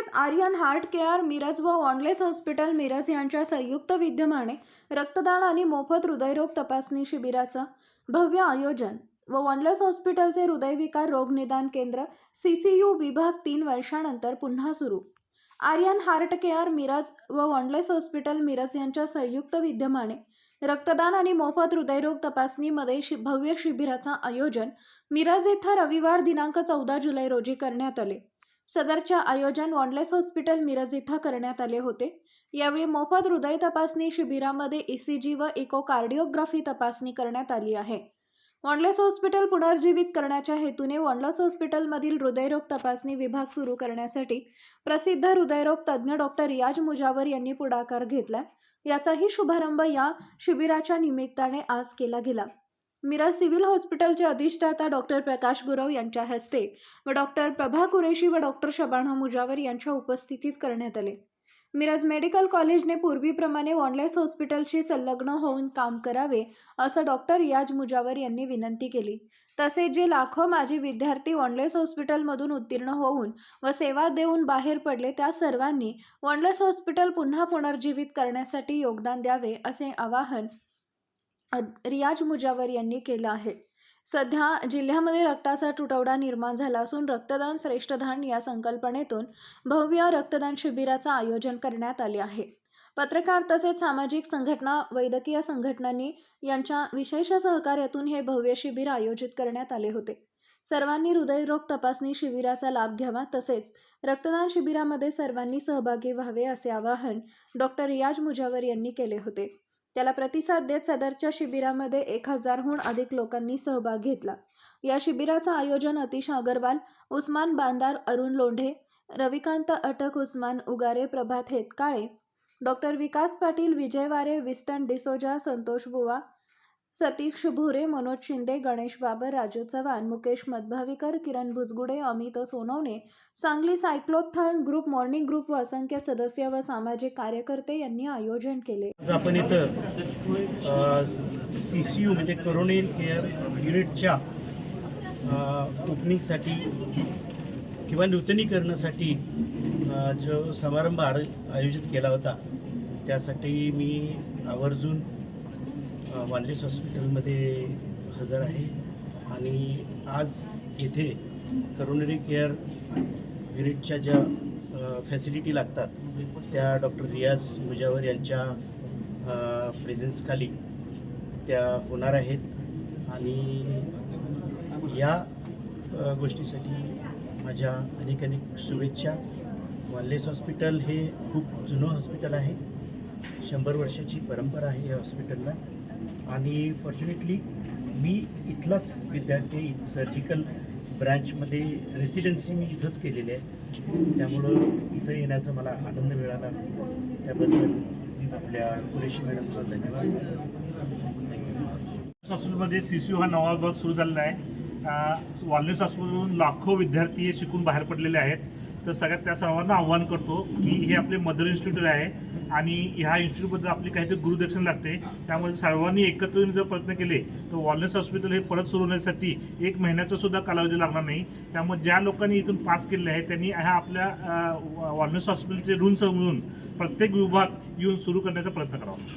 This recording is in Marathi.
मिरजेत आर्यन हार्ट केअर मिरज व वॉन्डलेस हॉस्पिटल मिरज यांच्या संयुक्त विद्यमाने रक्तदान आणि मोफत हृदयरोग तपासणी शिबिराचं भव्य आयोजन व वॉन्डलेस हॉस्पिटलचे हृदयविकार रोग निदान केंद्र सी सी यू विभाग तीन वर्षानंतर पुन्हा सुरू. आर्यन हार्ट केअर मिरज व वॉन्डलेस हॉस्पिटल मिरज यांच्या संयुक्त विद्यमाने रक्तदान आणि मोफत हृदयरोग तपासणीमध्ये शि भव्य शिबिराचं आयोजन मिरज येथे रविवार दिनांक चौदा जुलै रोजी करण्यात आले. सदरच्या आयोजन वॉनलेस हॉस्पिटल मिरज इथं करण्यात आले होते. यावेळी मोफत हृदय तपासणी शिबिरामध्ये ई सी जी व इकोकार्डिओग्राफी तपासणी करण्यात आली आहे. वॉनलेस हॉस्पिटल पुनर्जीवित करण्याच्या हेतूने वॉन्डलेस हॉस्पिटलमधील हृदयरोग तपासणी विभाग सुरू करण्यासाठी प्रसिद्ध हृदयरोग तज्ज्ञ डॉक्टर रियाज मुजावर यांनी पुढाकार घेतला. याचाही शुभारंभ या शिबिराच्या निमित्ताने आज केला गेला. मिरज सिव्हिल हॉस्पिटलचे अधिष्ठाता डॉक्टर प्रकाश गुरव यांच्या हस्ते व डॉक्टर प्रभा कुरेशी व डॉक्टर शबाना मुजावर यांच्या उपस्थितीत करण्यात आले. मिरज मेडिकल कॉलेजने पूर्वीप्रमाणे वॉनलेस हॉस्पिटलशी संलग्न होऊन काम करावे असं डॉक्टर याज मुजावर यांनी विनंती केली. तसेच जे लाखो माजी विद्यार्थी वॉनलेस हॉस्पिटलमधून उत्तीर्ण होऊन व सेवा देऊन बाहेर पडले त्या सर्वांनी वॉनलेस हॉस्पिटल पुन्हा पुनर्जीवित करण्यासाठी योगदान द्यावे असे आवाहन रियाज मुजावर यांनी केलं आहे. सध्या जिल्ह्यामध्ये रक्ताचा तुटवडा निर्माण झाला असून रक्तदान श्रेष्ठ धान या संकल्पनेतून भव्य रक्तदान शिबिराचं आयोजन करण्यात आले आहे. पत्रकार तसेच सामाजिक संघटना वैद्यकीय संघटनांनी यांच्या विशेष सहकार्यातून हे भव्य शिबिर आयोजित करण्यात आले होते. सर्वांनी हृदयरोग तपासणी शिबिराचा लाभ घ्यावा तसेच रक्तदान शिबिरामध्ये सर्वांनी सहभागी व्हावे असे आवाहन डॉक्टर रियाज मुजावर यांनी केले होते. त्याला प्रतिसाद देत सदरच्या शिबिरामध्ये एक हजारहून अधिक लोकांनी सहभाग घेतला. या शिबिराचं आयोजन अतिश अगरवाल उस्मान बांदार Arun Londhe Ravikant Atak Usman Ugare Prabhat Hetkale doctor Vikas Patil Vijay Ware Winston D'Souza Santosh Buva Satish Bhure Manoj Shinde Ganesh Babar Raju Chavan Mukesh Madhbhavikar Kiran Bhujgude Amit Sonawane Sangli cyclothon group morning group व असंख्य सदस्य व सामाजिक कार्यकर्ते यांनी आयोजन केले. आपण इथं सी सी यू म्हणजे करोनेल केअर युनिटच्या ओपनिंगसाठी किंवा नूतनीकरणासाठी जो समारंभ आयोजित केला होता त्यासाठी मी आवर्जून वांद्रेस हॉस्पिटलमध्ये हजर आहे. आणि आज येथे करोनरी केअर युनिटच्या ज्या फॅसिलिटी लागतात त्या डॉक्टर रियाज मुजावर यांच्या प्रेझेन्सखाली त्या होणार आहेत. आणि या गोष्टीसाठी माझ्या अनेक अनेक शुभेच्छा. वाल्लेस हॉस्पिटल हे खूप जुनं हॉस्पिटल आहे. शंभर वर्षाची परंपरा आहे या हॉस्पिटलला. आणि फॉर्च्युनेटली मी इथलाच विद्यार्थी सर्जिकल ब्रँचमध्ये रेसिडेन्सी मी इथंच केलेली आहे. त्यामुळं इथं येण्याचा मला आनंद मिळाला. त्याबद्दल आपल्या कुरेशी मॅडमचा धन्यवाद. हॉस्पिटलमध्ये सी सी यू हा नवा विभाग सुरू झालेला आहे. वॉलनेस हॉस्पिटलमधून लाखो विद्यार्थी हे शिकून बाहेर पडलेले आहेत. तर सगळ्यात त्या सर्वांना आव्हान करतो की हे आपले मदर इन्स्टिट्यूट आहे आणि ह्या इन्स्टिट्यूटबद्दल आपली काहीतरी गुरुदक्षिण लागते. त्यामुळे सर्वांनी एकत्र येऊन जर प्रयत्न केले तर वॉलनेस हॉस्पिटल हे परत सुरू होण्यासाठी एक महिन्याचा सुद्धा कालावधी लागणार नाही. त्यामुळे ज्या लोकांनी इथून पास केले आहे त्यांनी ह्या आपल्या वॉलनेस हॉस्पिटलचे ऋण समजून प्रत्येक विभाग येऊन सुरू करण्याचा प्रयत्न करावा.